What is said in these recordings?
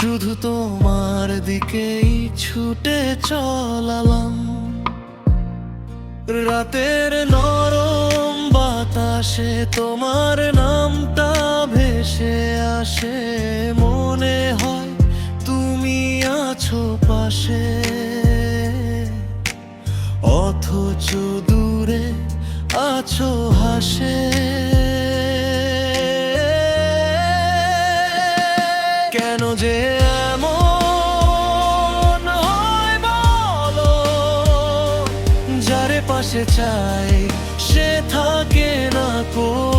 শুধু তোমার দিকেই ছুটে চলালাম। রাতের নরম বাতাসে তোমার নামটা ভেসে আসে। মনে হয় তুমি আছো পাশে। অথচ দূরে আছো হাসে। যে এমন হয় বলো যারে পাশে সে থাকে না কো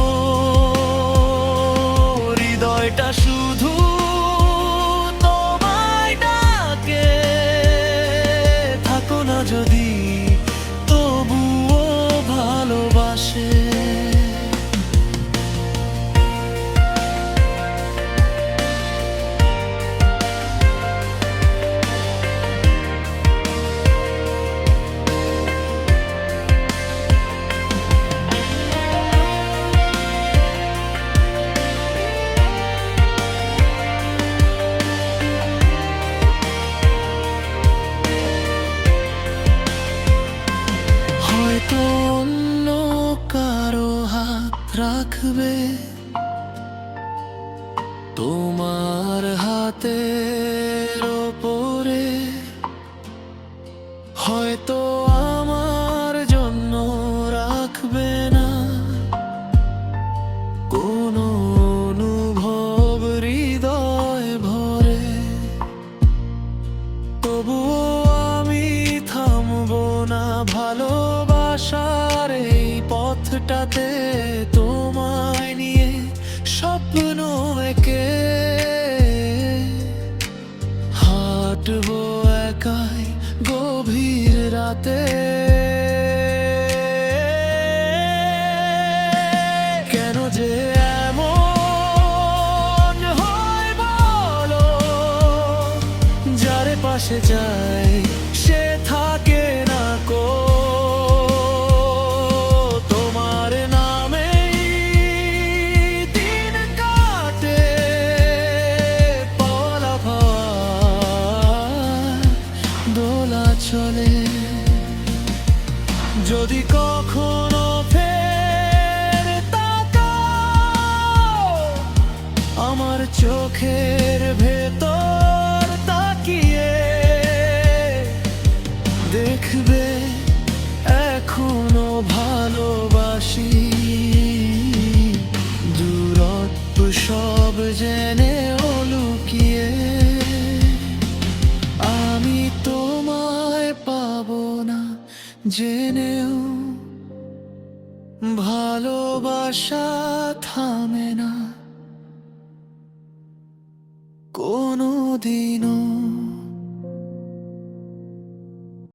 রাখবে। তোমার হাতের ওপরে হয়তো আমার জন্য রাখবে না। কোনো অনুভব হৃদয় ভরে। তবুও আমি থামবো না ভালোবাসার এই পথটাতে। তোমায় রাতে কেন যে এমন হয় বলো যারে পাশে যায় যদি কখনো ফের তাকাও আমার চোখের ভেতর তাকিয়ে দেখবে এখনও ভালোবাসি। দূরত্ব সব জেনে জেনেও ভালোবাসা থামে না। কোনো দিনও